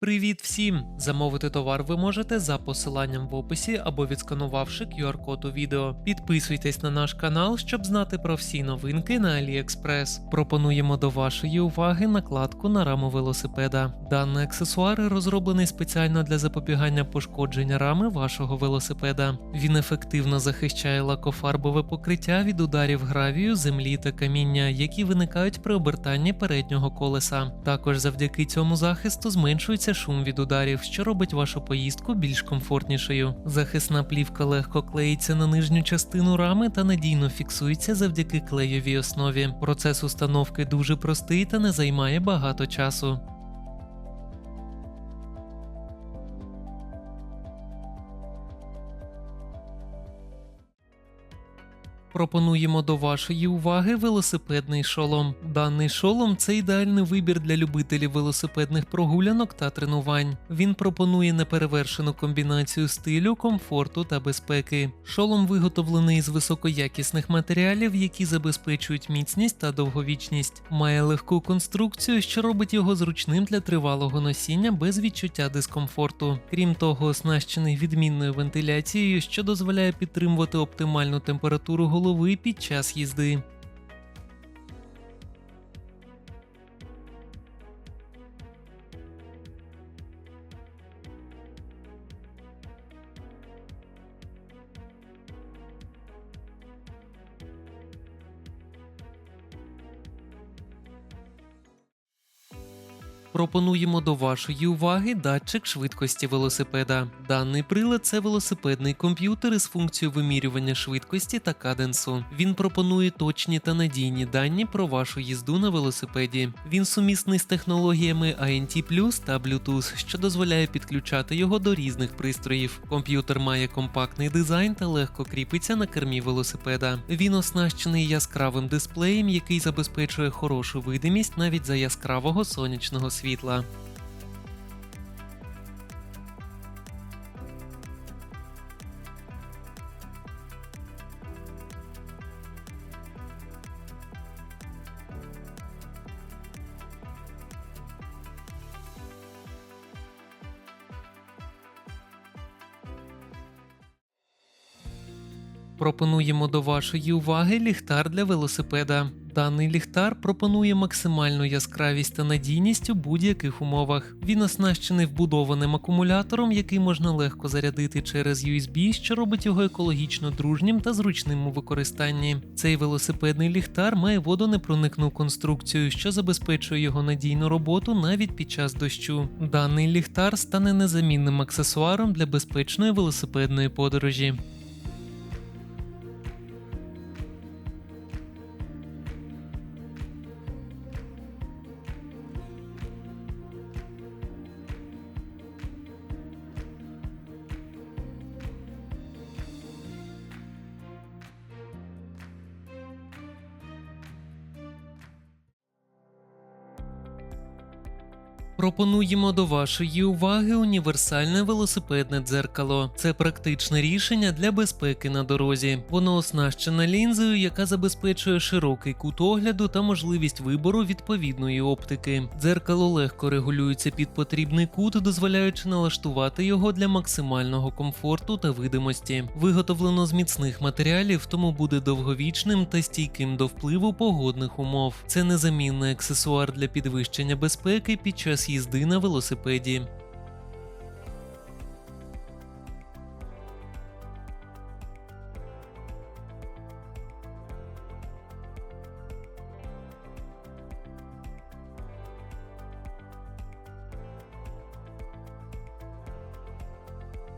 Привіт всім! Замовити товар ви можете за посиланням в описі або відсканувавши QR-код у відео. Підписуйтесь на наш канал, щоб знати про всі новинки на AliExpress. Пропонуємо до вашої уваги накладку на раму велосипеда. Даний аксесуар розроблений спеціально для запобігання пошкодження рами вашого велосипеда. Він ефективно захищає лакофарбове покриття від ударів гравію, землі та каміння, які виникають при обертанні переднього колеса. Також завдяки цьому захисту зменшується шум від ударів, що робить вашу поїздку більш комфортнішою. Захисна плівка легко клеїться на нижню частину рами та надійно фіксується завдяки клеєвій основі. Процес установки дуже простий та не займає багато часу. Пропонуємо до вашої уваги велосипедний шолом. Даний шолом це ідеальний вибір для любителів велосипедних прогулянок та тренувань. Він пропонує неперевершену комбінацію стилю, комфорту та безпеки. Шолом виготовлений з високоякісних матеріалів, які забезпечують міцність та довговічність. Має легку конструкцію, що робить його зручним для тривалого носіння без відчуття дискомфорту. Крім того, оснащений відмінною вентиляцією, що дозволяє підтримувати оптимальну температуру голови під час їзди. Пропонуємо до вашої уваги датчик швидкості велосипеда. Даний прилад це велосипедний комп'ютер із функцією вимірювання швидкості та каденсу. Він пропонує точні та надійні дані про вашу їзду на велосипеді. Він сумісний з технологіями ANT та Bluetooth, що дозволяє підключати його до різних пристроїв. Комп'ютер має компактний дизайн та легко кріпиться на кермі велосипеда. Він оснащений яскравим дисплеєм, який забезпечує хорошу видимість навіть за яскравого сонячного світла. Пропонуємо до вашої уваги ліхтар для велосипеда. Даний ліхтар пропонує максимальну яскравість та надійність у будь-яких умовах. Він оснащений вбудованим акумулятором, який можна легко зарядити через USB, що робить його екологічно дружнім та зручним у використанні. Цей велосипедний ліхтар має водонепроникну конструкцію, що забезпечує його надійну роботу навіть під час дощу. Даний ліхтар стане незамінним аксесуаром для безпечної велосипедної подорожі. Пропонуємо до вашої уваги універсальне велосипедне дзеркало. Це практичне рішення для безпеки на дорозі. Воно оснащене лінзою, яка забезпечує широкий кут огляду та можливість вибору відповідної оптики. Дзеркало легко регулюється під потрібний кут, дозволяючи налаштувати його для максимального комфорту та видимості. Виготовлено з міцних матеріалів, тому буде довговічним та стійким до впливу погодних умов. Це незамінний аксесуар для підвищення безпеки під час їзди на велосипеді.